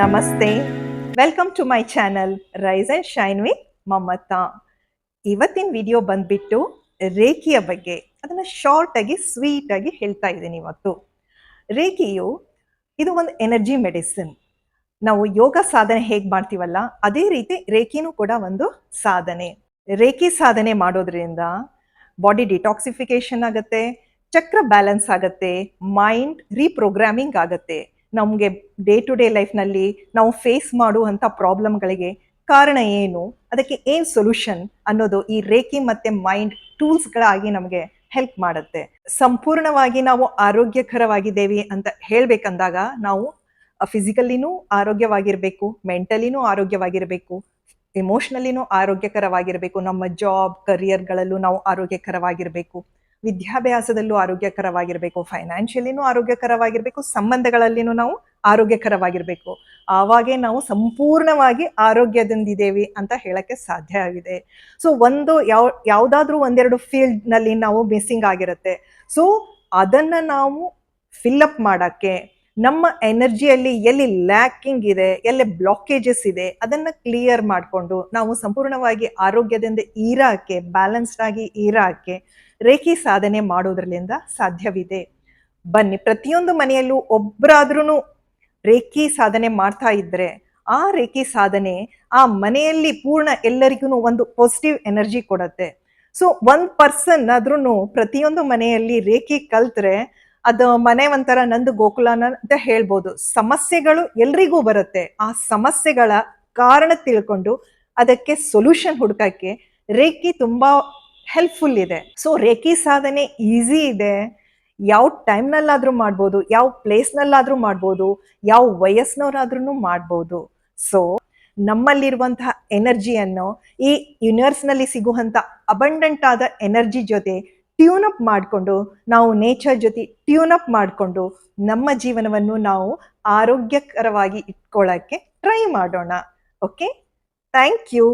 ನಮಸ್ತೆ. Welcome to my channel rise and shine with Mamata. ಇವತ್ತಿನ video ಬಂದ್ಬಿಟ್ಟು ರೇಖಿಯ ಬಗ್ಗೆ, ಅದನ್ನು ಶಾರ್ಟಾಗಿ ಸ್ವೀಟಾಗಿ ಹೇಳ್ತಾ ಇದ್ದೀನಿ ಇವತ್ತು. ರೇಖಿಯು, ಇದು ಒಂದು ಎನರ್ಜಿ ಮೆಡಿಸಿನ್ ನಾವು ಯೋಗ ಸಾಧನೆ ಹೇಗೆ ಮಾಡ್ತೀವಲ್ಲ, ಅದೇ ರೀತಿ ರೇಖಿನೂ ಕೂಡ ಒಂದು ಸಾಧನೆ. ರೇಖಿ ಸಾಧನೆ ಮಾಡೋದ್ರಿಂದ ಬಾಡಿ ಡಿಟಾಕ್ಸಿಫಿಕೇಶನ್ ಆಗುತ್ತೆ, ಚಕ್ರ ಬ್ಯಾಲೆನ್ಸ್ ಆಗುತ್ತೆ ಮೈಂಡ್ ರೀಪ್ರೋಗ್ರಾಮಿಂಗ್ ಆಗುತ್ತೆ. ನಮಗೆ ಡೇ ಟು ಡೇ ಲೈಫ್ನಲ್ಲಿ ನಾವು ಫೇಸ್ ಮಾಡುವಂಥ ಪ್ರಾಬ್ಲಮ್ಗಳಿಗೆ ಕಾರಣ ಏನು? ಅದಕ್ಕೆ ಏನು ಸೊಲ್ಯೂಷನ್ ಅನ್ನೋದು ಈ ರೇಖಿ ಮತ್ತೆ ಮೈಂಡ್ ಟೂಲ್ಸ್ಗಳಾಗಿ ನಮಗೆ ಹೆಲ್ಪ್ ಮಾಡುತ್ತೆ. ಸಂಪೂರ್ಣವಾಗಿ ನಾವು ಆರೋಗ್ಯಕರವಾಗಿದ್ದೇವೆ ಅಂತ ಹೇಳಬೇಕಂದಾಗ ನಾವು ಫಿಸಿಕಲಿನೂ ಆರೋಗ್ಯವಾಗಿರಬೇಕು ಮೆಂಟಲಿನೂ ಆರೋಗ್ಯವಾಗಿರಬೇಕು ಇಮೋಷ್ನಲಿನೂ ಆರೋಗ್ಯಕರವಾಗಿರಬೇಕು, ನಮ್ಮ ಜಾಬ್ ಕರಿಯರ್ಗಳಲ್ಲೂ ನಾವು ಆರೋಗ್ಯಕರವಾಗಿರಬೇಕು. ವಿದ್ಯಾಭ್ಯಾಸದಲ್ಲೂ ಆರೋಗ್ಯಕರವಾಗಿರಬೇಕು ಫೈನಾನ್ಷಿಯಲಿನೂ ಆರೋಗ್ಯಕರವಾಗಿರಬೇಕು, ಸಂಬಂಧಗಳಲ್ಲಿನೂ ನಾವು ಆರೋಗ್ಯಕರವಾಗಿರಬೇಕು. ಆವಾಗೇ ನಾವು ಸಂಪೂರ್ಣವಾಗಿ ಆರೋಗ್ಯದಿಂದಿದ್ದೇವೆ ಅಂತ ಹೇಳಕ್ಕೆ ಸಾಧ್ಯ ಆಗಿದೆ. ಸೊ ಒಂದು ಯಾವ, ಯಾವುದಾದ್ರೂ ಒಂದೆರಡು ಫೀಲ್ಡ್ನಲ್ಲಿ ನಾವು ಮಿಸ್ಸಿಂಗ್ ಆಗಿರುತ್ತೆ. ಸೊ ಅದನ್ನು ನಾವು ಫಿಲ್ಲಪ್ ಮಾಡೋಕ್ಕೆ ನಮ್ಮ ಎನರ್ಜಿಯಲ್ಲಿ ಎಲ್ಲಿ ಲ್ಯಾಕಿಂಗ್ ಇದೆ, ಎಲ್ಲಿ ಬ್ಲಾಕೇಜಸ್ ಇದೆ, ಅದನ್ನ ಕ್ಲಿಯರ್ ಮಾಡಿಕೊಂಡು ನಾವು ಸಂಪೂರ್ಣವಾಗಿ ಆರೋಗ್ಯದಿಂದ ಈರಾಕೆ ಬ್ಯಾಲೆನ್ಸ್ಡ್ ಆಗಿ ಈರಾಕೆ ರೇಖಿ ಸಾಧನೆ ಮಾಡೋದ್ರಲ್ಲಿಂದ ಸಾಧ್ಯವಿದೆ. ಬನ್ನಿ, ಪ್ರತಿಯೊಂದು ಮನೆಯಲ್ಲೂ ಒಬ್ಬರಾದ್ರೂ ರೇಖಿ ಸಾಧನೆ ಮಾಡ್ತಾ ಇದ್ರೆ, ಆ ರೇಖಿ ಸಾಧನೆ ಆ ಮನೆಯಲ್ಲಿ ಪೂರ್ಣ ಎಲ್ಲರಿಗೂ ಒಂದು ಪಾಸಿಟಿವ್ ಎನರ್ಜಿ ಕೊಡುತ್ತೆ. ಸೊ ಒಂದು ಪರ್ಸನ್ ಆದ್ರೂ ಪ್ರತಿಯೊಂದು ಮನೆಯಲ್ಲಿ ರೇಖಿ ಕಲ್ತ್ರೆ ಅದು ಮನೆ ಒಂಥರ ನಂದು ಗೋಕುಲನ ಅಂತ ಹೇಳ್ಬೋದು. ಸಮಸ್ಯೆಗಳು ಎಲ್ರಿಗೂ ಬರುತ್ತೆ. ಆ ಸಮಸ್ಯೆಗಳ ಕಾರಣ ತಿಳ್ಕೊಂಡು ಅದಕ್ಕೆ ಸೊಲ್ಯೂಷನ್ ಹುಡುಕಕ್ಕೆ ರೇಖಿ ತುಂಬಾ ಹೆಲ್ಪ್ಫುಲ್ ಇದೆ. ಸೊ ರೇಖಿ ಸಾಧನೆ ಈಸಿ ಇದೆ. ಯಾವ ಟೈಮ್ನಲ್ಲಾದ್ರೂ ಮಾಡ್ಬೋದು, ಯಾವ ಪ್ಲೇಸ್ನಲ್ಲಾದ್ರೂ ಮಾಡ್ಬೋದು, ಯಾವ ವಯಸ್ಸಿನವರಾದ್ರೂ ಮಾಡ್ಬೋದು. ಸೊ ನಮ್ಮಲ್ಲಿರುವಂತಹ ಎನರ್ಜಿಯನ್ನು ಈ ಯೂನಿವರ್ಸ್ನಲ್ಲಿ ಸಿಗುವಂಥ ಅಬಂಡೆಂಟ್ ಆದ ಎನರ್ಜಿ ಜೊತೆ ಟ್ಯೂನ್ ಅಪ್ ಮಾಡಿಕೊಂಡು ನಾವು ನೇಚರ್ ಜೊತೆ ಟ್ಯೂನ್ ಅಪ್ ಮಾಡಿಕೊಂಡು ನಮ್ಮ ಜೀವನವನ್ನು ನಾವು ಆರೋಗ್ಯಕರವಾಗಿ ಇಟ್ಕೊಳ್ಳೋಕ್ಕೆ ಟ್ರೈ ಮಾಡೋಣ. Okay thank you